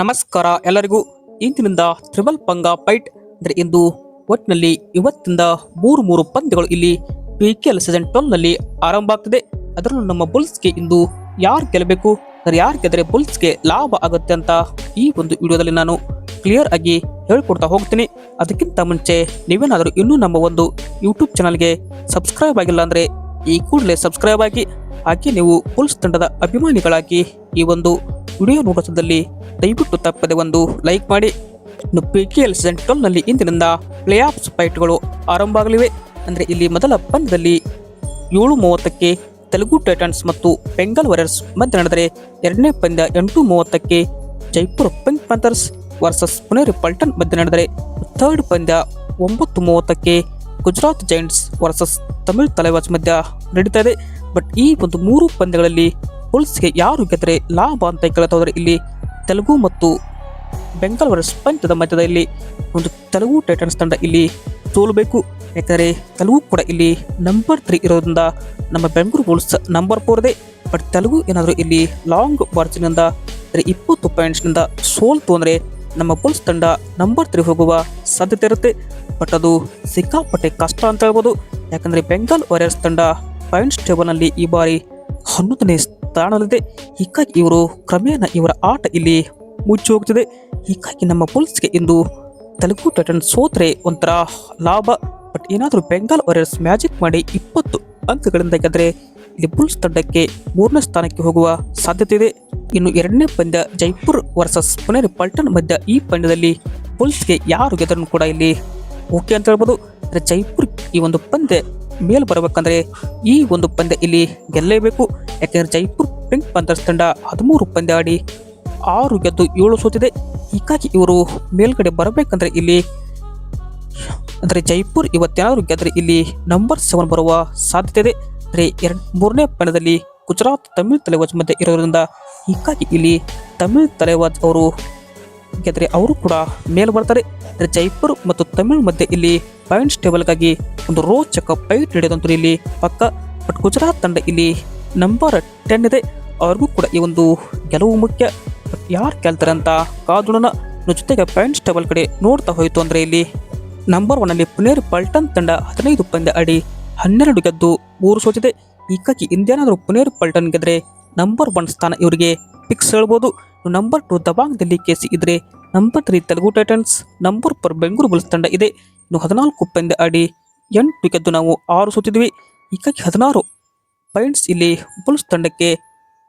ನಮಸ್ಕಾರ ಎಲ್ಲರಿಗೂ. ಇಂದಿನಿಂದ ತ್ರಿಬಲ್ ಪಂಗ ಫೈಟ್. ಅಂದರೆ ಇಂದು ಒಟ್ಟಿನಲ್ಲಿ ಇವತ್ತಿಂದ ಮೂರು ಮೂರು ಪಂದ್ಯಗಳು ಇಲ್ಲಿ ಪಿ ಕೆ ಎಲ್ ಸೀಸನ್ ಟ್ವೆಲ್ನಲ್ಲಿ ಆರಂಭ ಆಗ್ತದೆ. ಅದರಲ್ಲೂ ನಮ್ಮ ಬುಲ್ಸ್ಗೆ ಇಂದು ಯಾರು ಗೆಲ್ಲಬೇಕು? ಅಂದರೆ ಯಾರು ಗೆದ್ದರೆ ಬುಲ್ಸ್ಗೆ ಲಾಭ ಆಗುತ್ತೆ ಅಂತ ಈ ಒಂದು ವಿಡಿಯೋದಲ್ಲಿ ನಾನು ಕ್ಲಿಯರ್ ಆಗಿ ಹೇಳ್ಕೊಡ್ತಾ ಹೋಗ್ತೀನಿ. ಅದಕ್ಕಿಂತ ಮುಂಚೆ ನೀವೇನಾದರೂ ಇನ್ನೂ ನಮ್ಮ ಒಂದು ಯೂಟ್ಯೂಬ್ ಚಾನಲ್ಗೆ ಸಬ್ಸ್ಕ್ರೈಬ್ ಆಗಿಲ್ಲ ಅಂದರೆ ಈ ಕೂಡಲೇ ಸಬ್ಸ್ಕ್ರೈಬ್ ಆಗಿ. ಹಾಗೆ ನೀವು ಬುಲ್ಸ್ ತಂಡದ ಅಭಿಮಾನಿಗಳಾಗಿ ಈ ಒಂದು ವಿಡಿಯೋ ನೋಡೋದಲ್ಲಿ ದಯವಿಟ್ಟು ತಪ್ಪದೆ ಒಂದು ಲೈಕ್ ಮಾಡಿ. ಇನ್ನು ಪಿ ಕೆ ಎಲ್ ಸೀಸನ್ ಟ್ವೆಲ್ನಲ್ಲಿ ಇಂದಿನಿಂದ ಪ್ಲೇ ಆಫ್ ಫೈಟ್ಗಳು ಆರಂಭ ಆಗಲಿವೆ ಅಂದರೆ ಇಲ್ಲಿ ಮೊದಲ ಪಂದ್ಯದಲ್ಲಿ ಏಳು ಮೂವತ್ತಕ್ಕೆ ತೆಲುಗು ಟೈಟನ್ಸ್ ಮತ್ತು ಬೆಂಗಾಲ್ ವಾರಿಯರ್ಸ್ ಮಧ್ಯೆ ನಡೆದರೆ ಎರಡನೇ ಪಂದ್ಯ ಎಂಟು ಮೂವತ್ತಕ್ಕೆ Jaipur Pink Panthers versus Puneri Paltan ಮಧ್ಯೆ ನಡೆದರೆ ಥರ್ಡ್ ಪಂದ್ಯ ಒಂಬತ್ತು ಮೂವತ್ತಕ್ಕೆ ಗುಜರಾತ್ ಜೈಂಟ್ಸ್ ವರ್ಸಸ್ ತಮಿಳ್ ತಲೆವಾಜ್ ಮಧ್ಯ ನಡೀತಾ ಇದೆ. ಬಟ್ ಈ ಒಂದು ಮೂರು ಪಂದ್ಯಗಳಲ್ಲಿ ಬುಲ್ಸ್ಗೆ ಯಾರು ಗೆದ್ದರೆ ಲಾಭ ಅಂತ ಕೇಳ್ತಾ ಇಲ್ಲಿ ತೆಲುಗು ಮತ್ತು ಬೆಂಗಾಲ್ ವಾರಿಯರ್ಸ್ ಪಂಚದ ಮಧ್ಯದಲ್ಲಿ ಒಂದು ತೆಲುಗು ಟೈಟನ್ಸ್ ತಂಡ ಇಲ್ಲಿ ಸೋಲಬೇಕು. ಯಾಕಂದರೆ ತೆಲುಗು ಕೂಡ ಇಲ್ಲಿ ನಂಬರ್ ತ್ರೀ ಇರೋದ್ರಿಂದ ನಮ್ಮ ಬೆಂಗಳೂರು ಬುಲ್ಸ್ ನಂಬರ್ ಫೋರ್ ಇದೆ. ಬಟ್ ತೆಲುಗು ಏನಾದರೂ ಇಲ್ಲಿ ಲಾಂಗ್ ಮಾರ್ಜಿನಿಂದ ಅಂದರೆ ಇಪ್ಪತ್ತು ಪಾಯಿಂಟ್ಸ್ನಿಂದ ಸೋಲ್ತು ಅಂದರೆ ನಮ್ಮ ಬುಲ್ಸ್ ತಂಡ ನಂಬರ್ ತ್ರೀ ಹೋಗುವ ಸಾಧ್ಯತೆ ಇರುತ್ತೆ. ಬಟ್ ಅದು ಸಿಕ್ಕಾಪಟ್ಟೆ ಕಷ್ಟ ಅಂತ ಹೇಳ್ಬೋದು. ಯಾಕಂದರೆ ಬೆಂಗಾಲ್ ವಾರಿಯರ್ಸ್ ತಂಡ ಪಾಯಿಂಟ್ಸ್ ಟೇಬಲ್ನಲ್ಲಿ ಈ ಬಾರಿ ಹನ್ನೊಂದನೇ ಸ್ಥಾನದಲ್ಲಿದೆ ಹೀಗಾಗಿ ಇವರು ಕ್ರಮೇಣ ಇವರ ಆಟ ಇಲ್ಲಿ ಮುಚ್ಚಿ ಹೋಗ್ತದೆ ಹೀಗಾಗಿ ನಮ್ಮ ಬುಲ್ಸ್ಗೆ ಇಂದು ತೆಲುಗು ಟೈಟನ್ ಸೋತ್ರೆ ಒಂಥರ ಲಾಭ. ಬಟ್ ಏನಾದರೂ ಬೆಂಗಾಲ್ ವಾರಿಯರ್ಸ್ ಮ್ಯಾಜಿಕ್ ಮಾಡಿ ಇಪ್ಪತ್ತು ಅಂಕಗಳಿಂದ ಗೆದ್ದರೆ ಇಲ್ಲಿ ಬುಲ್ಸ್ ತಂಡಕ್ಕೆ ಮೂರನೇ ಸ್ಥಾನಕ್ಕೆ ಹೋಗುವ ಸಾಧ್ಯತೆ ಇದೆ ಇನ್ನು ಎರಡನೇ ಪಂದ್ಯ ಜೈಪುರ್ ವರ್ಸಸ್ ಪುನೇರಿ ಪಲ್ಟನ್ ಮಧ್ಯ ಈ ಪಂದ್ಯದಲ್ಲಿ ಬುಲ್ಸ್ಗೆ ಯಾರು ಗೆದ್ದರೂ ಕೂಡ ಇಲ್ಲಿ ಓಕೆ ಅಂತ ಹೇಳ್ಬೋದು. ಅಂದರೆ ಜೈಪುರ್ ಈ ಒಂದು ಪಂದ್ಯ ಮೇಲ್ ಬರಬೇಕಂದ್ರೆ ಈ ಒಂದು ಪಂದ್ಯ ಇಲ್ಲಿ ಗೆಲ್ಲಲೇಬೇಕು. ಯಾಕೆಂದ್ರೆ ಜೈಪುರ್ ಪಿಂಕ್ ಪಂಥರ್ಸ್ ತಂಡ ಹದಿಮೂರು ಪಂದ್ಯ ಆಡಿ ಆರು ಗೆದ್ದು ಏಳು ಸೋತಿದೆ. ಹೀಗಾಗಿ ಇವರು ಮೇಲ್ಗಡೆ ಬರಬೇಕಂದ್ರೆ ಇಲ್ಲಿ ಅಂದರೆ ಜೈಪುರ್ ಇವತ್ತೇನಾದರೂ ಗೆದ್ದರೆ ಇಲ್ಲಿ ನಂಬರ್ ಸೆವೆನ್ ಬರುವ ಸಾಧ್ಯತೆ ಇದೆ. ಅಂದರೆ ಎರಡು, ಮೂರನೇ ಪಂದ್ಯದಲ್ಲಿ ಗುಜರಾತ್ ತಮಿಳ್ ತಲೆವಾಜ್ ಮಧ್ಯೆ ಇರೋದ್ರಿಂದ ಹೀಗಾಗಿ ಇಲ್ಲಿ ತಮಿಳ್ ತಲೆವಾಜ್ ಅವರು ಗೆದ್ದರೆ ಅವರು ಕೂಡ ಮೇಲ್ ಬರ್ತಾರೆ. ಅಂದರೆ ಜೈಪುರ್ ಮತ್ತು ತಮಿಳ್ ಮಧ್ಯೆ ಇಲ್ಲಿ ಪಾಯಿಂಟ್ಸ್ ಟೇಬಲ್ಗಾಗಿ ಒಂದು ರೋಚಕ ಫೈಟ್ ನಡೆಯೋದಂತೂ ಇಲ್ಲಿ ಪಕ್ಕ ಬಟ್ ಗುಜರಾತ್ ತಂಡ ಇಲ್ಲಿ ನಂಬರ್ ಟೆನ್ ಇದೆ. ಅವ್ರಿಗೂ ಕೂಡ ಈ ಒಂದು ಗೆಲುವು ಮುಖ್ಯ. ಯಾರು ಕೇಳ್ತಾರೆ ಅಂತ ಕಾದುಳನ ಜೊತೆಗೆ ಪಾಯಿಂಟ್ಸ್ ಟೇಬಲ್ ಕಡೆ ನೋಡ್ತಾ ಹೋಯಿತು ಅಂದರೆ ಇಲ್ಲಿ ನಂಬರ್ ಒನ್ನಲ್ಲಿ ಪುನೇರ್ ಪಲ್ಟನ್ ತಂಡ ಹದಿನೈದು ಪಂದ್ಯ ಅಡಿ ಹನ್ನೆರಡು ಗೆದ್ದು ಮೂರು ಸೋತಿದೆ. ಹೀಗಾಗಿ ಇಂಡಿಯಾನಾದರೂ ಪುನೇರ್ ಪಲ್ಟನ್ ಗೆದ್ರೆ ನಂಬರ್ ಒನ್ ಸ್ಥಾನ ಇವರಿಗೆ ಫಿಕ್ಸ್ ಹೇಳ್ಬೋದು. Number two Dabang Delhi K C ಇದ್ರೆ number three Telugu Titans number four Bengaluru Bulls ತಂಡ ಇದೆ. ಇನ್ನು ಹದಿನಾಲ್ಕು ಪಂದ್ಯ ಆಡಿ ಎಂಟು ಗೆದ್ದು ನಾವು ಆರು ಸೋತಿದ್ವಿ. ಹೀಗಾಗಿ ಹದಿನಾರು ಪಾಯಿಂಟ್ಸ್ ಇಲ್ಲಿ ಬುಲ್ಸ್ ತಂಡಕ್ಕೆ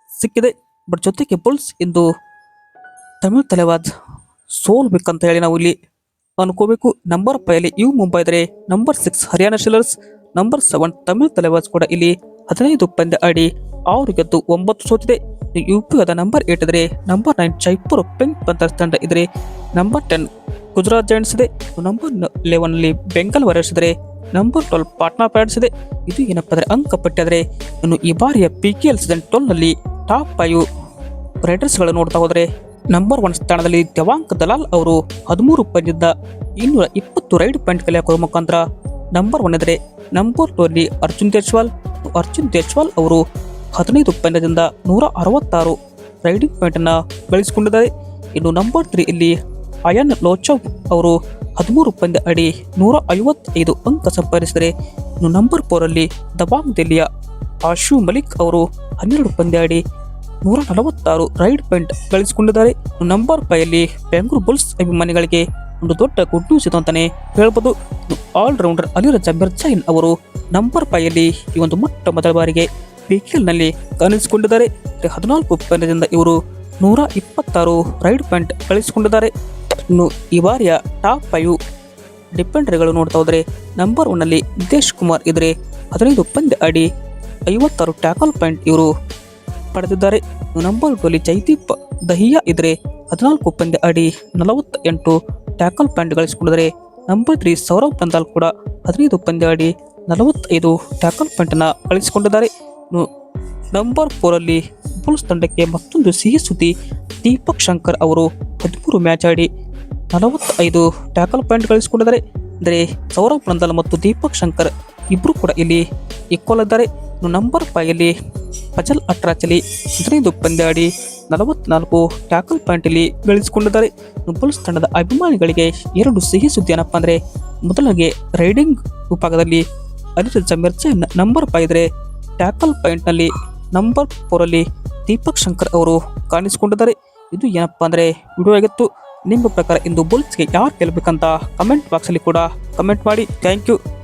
ಸಿಕ್ಕಿದೆ. ಬಟ್ ಜೊತೆಗೆ ಬುಲ್ಸ್ ಇಂದು ತಮಿಳು ತಲೆವಾದ್ ಸೋಲ್ಬೇಕಂತ ಹೇಳಿ ನಾವು ಇಲ್ಲಿ ಅನ್ಕೋಬೇಕು. ನಂಬರ್ ಫೈವಲ್ಲಿ ಯು ಮುಂಬೈ ಇದ್ರೆ number six Haryana Steelers number seven Tamil Thalaivas ಕೂಡ ಇಲ್ಲಿ ಹದಿನೈದು ಪಂದ್ಯ ಆಡಿ ಆರು ಗೆದ್ದು ಒಂಬತ್ತು ಸೋತಿದೆ. ಯು ಪಿ ಅದ ನಂಬರ್ ಏಟ್ ಇದ್ರೆ number nine Jaipur Pink Panthers ತಂಡ ಇದ್ರೆ ನಂಬರ್ ಟೆನ್ ಗುಜರಾತ್ ಜೈಂಟ್ಸ್ ಇದೆ. ನಂಬರ್ ಲೆವೆನ್ ಅಲ್ಲಿ ಬೆಂಗಾಲ್ ವಾರಿಯರ್ಸ್ ಇದ್ರೆ ನಂಬರ್ ಟ್ವೆಲ್ ಪಾಟ್ನಾ ಪ್ಯಾಡ್ಸ್ ಇದೆ ಇದು ಏನಪ್ಪ ಅಂದರೆ ಅಂಕ ಪಟ್ಟಿಯಾದರೆ ಇನ್ನು ಈ ಬಾರಿಯ ಪಿ ಕೆ ಎಲ್ ಸೀಸನ್ ಟ್ವೆಲ್ನಲ್ಲಿ ಟಾಪ್ ಫೈವ್ ರೈಡರ್ಸ್ಗಳು ನೋಡ್ತಾ ಹೋದರೆ ನಂಬರ್ ಒನ್ ಸ್ಥಾನದಲ್ಲಿ ದೇವಾಂಕ್ ದಲಾಲ್ ಅವರು ಹದಿಮೂರು ಪಂದ್ಯದ ಇನ್ನೂರ ಇಪ್ಪತ್ತು ರೈಡ್ ಪಾಯಿಂಟ್ ಕಲೆ ಹಾಕೋದ್ರ ಮುಖಾಂತರ ನಂಬರ್ ಒನ್ ಇದ್ದರೆ ನಂಬರ್ ಟೂ ಅರ್ಜುನ್ ದೇಶ್ವಾಲ್ ಅರ್ಜುನ್ ದೇಶ್ವಾಲ್ ಅವರು ಹದಿನೈದು ಪಂದ್ಯದಿಂದ ನೂರ ಅರವತ್ತಾರು ರೈಡಿಂಗ್ ಪಾಯಿಂಟನ್ನು ಗಳಿಸಿಕೊಂಡಿದ್ದಾರೆ ಇನ್ನು ನಂಬರ್ ತ್ರೀ ಇಲ್ಲಿ ಅಯನ್ ಲೋಚವ್ ಅವರು ಹದಿಮೂರು ಪಂದ್ಯ ಅಡಿ ನೂರ ಐವತ್ತೈದು ಅಂಕ ಸಂಪಾದಿಸಿದರೆ ಇನ್ನು ನಂಬರ್ ಫೋರಲ್ಲಿ ದಬಾಂಗ್ ದಿಲ್ಲಿಯ ಆಶು ಮಲಿಕ್ ಅವರು ಹನ್ನೆರಡು ಪಂದ್ಯ ಅಡಿ ನೂರ ನಲವತ್ತಾರು ರೈಡ್ ಪಾಯಿಂಟ್ ಗಳಿಸಿಕೊಂಡಿದ್ದಾರೆ. ನಂಬರ್ ಫೈಯಲ್ಲಿ ಬೆಂಗಳೂರು ಬುಲ್ಸ್ ಅಭಿಮಾನಿಗಳಿಗೆ ಒಂದು ದೊಡ್ಡ ಗುಡ್ ನ್ಯೂಸ್ ಇದು ಅಂತಾನೆ ಹೇಳ್ಬೋದು. ಆಲ್ರೌಂಡರ್ ಅಲಿರಜಾ ಮಿರ್ಜೈನ್ ಅವರು ನಂಬರ್ ಫೈಯಲ್ಲಿ ಈ ಒಂದು ಮೊಟ್ಟ ಮೊದಲ ಬಾರಿಗೆ ನಲ್ಲಿ ಕಾಣಿಸಿಕೊಂಡಿದ್ದಾರೆ. ಹದಿನಾಲ್ಕು ಪಂದ್ಯದಿಂದ ಇವರು ನೂರ ಇಪ್ಪತ್ತಾರು ರೈಡ್ ಪಾಯಿಂಟ್ ಗಳಿಸಿಕೊಂಡಿದ್ದಾರೆ. ಇನ್ನು ಈ ಬಾರಿಯ ಟಾಪ್ ಫೈವ್ ಡಿಪೆಂಡರ್ಗಳು ನೋಡ್ತಾ ಹೋದರೆ ನಂಬರ್ ಒನ್ನಲ್ಲಿ ನಿತೇಶ್ ಕುಮಾರ್ ಇದ್ರೆ ಹದಿನೈದು ಪಂದ್ಯ ಅಡಿ ಐವತ್ತಾರು ಟ್ಯಾಕಲ್ ಪಾಯಿಂಟ್ ಇವರು ಪಡೆದಿದ್ದಾರೆ. ನಂಬರ್ ಟೂಲಿ ಜೈದೀಪ್ ದಹಿಯಾ ಇದ್ರೆ ಹದಿನಾಲ್ಕು ಪಂದ್ಯ ಅಡಿ ನಲವತ್ತ ಎಂಟು ಟ್ಯಾಕಲ್ ಪಾಯಿಂಟ್ ಗಳಿಸಿಕೊಂಡಿದ್ದಾರೆ ನಂಬರ್ ತ್ರೀ ಸೌರವ್ ಪಂದಾಲ್ ಕೂಡ ಹದಿನೈದು ಪಂದ್ಯ ಅಡಿ ನಲವತ್ತೈದು ಟ್ಯಾಕಲ್ ಪಾಯಿಂಟನ್ನು ಗಳಿಸಿಕೊಂಡಿದ್ದಾರೆ. ಇನ್ನು ನಂಬರ್ ಫೋರಲ್ಲಿ ಬುಲ್ಸ್ ತಂಡಕ್ಕೆ ಮತ್ತೊಂದು ಸಿಹಿ ಸುದ್ದಿ ದೀಪಕ್ ಶಂಕರ್ ಅವರು ಹದಿಮೂರು ಮ್ಯಾಚ್ ಆಡಿ ನಲವತ್ತೈದು ಟ್ಯಾಕಲ್ ಪಾಯಿಂಟ್ ಗಳಿಸಿಕೊಂಡಿದ್ದಾರೆ. ಅಂದರೆ ಸೌರವ್ ಪ್ರಂದಲ್ ಮತ್ತು ದೀಪಕ್ ಶಂಕರ್ ಇಬ್ಬರು ಕೂಡ ಇಲ್ಲಿ ಈಕ್ವಲ್ ಇದ್ದಾರೆ. ನಂಬರ್ ಫೈಯಲ್ಲಿ ಫಜಲ್ ಅಟ್ರಾಚಲಿ ಹದಿನೈದು ಪಂದ್ಯಾಡಿ ನಲವತ್ನಾಲ್ಕು ಟ್ಯಾಕಲ್ ಪಾಯಿಂಟಲ್ಲಿ ಗಳಿಸಿಕೊಂಡಿದ್ದಾರೆ. ಬುಲ್ಸ್ ತಂಡದ ಅಭಿಮಾನಿಗಳಿಗೆ ಎರಡು ಸಿಹಿ ಸುದ್ದಿ ಏನಪ್ಪ ಅಂದರೆ, ಮೊದಲಿಗೆ ರೈಡಿಂಗ್ ವಿಭಾಗದಲ್ಲಿ ಅಲಿರಜಾ ಮಿರ್ಜಾ ನಂಬರ್ ಫೈವ್ ಇದ್ರೆ ಟ್ಯಾಕಲ್ ಪಾಯಿಂಟ್ನಲ್ಲಿ ನಂಬರ್ ಫೋರಲ್ಲಿ ದೀಪಕ್ ಶಂಕರ್ ಅವರು ಕಾಣಿಸಿಕೊಂಡಿದ್ದಾರೆ. ಇದು ಏನಪ್ಪಾ ಅಂದರೆ, ವಿಡಿಯೋ ಆಗಿತ್ತು. ನಿಮ್ಮ ಪ್ರಕಾರ ಇಂದು ಬುಲ್ಸ್ಗೆ ಯಾರು ಗೆಲ್ಲಬೇಕಂತ ಕಮೆಂಟ್ ಬಾಕ್ಸಲ್ಲಿ ಕೂಡ ಕಮೆಂಟ್ ಮಾಡಿ. Thank you.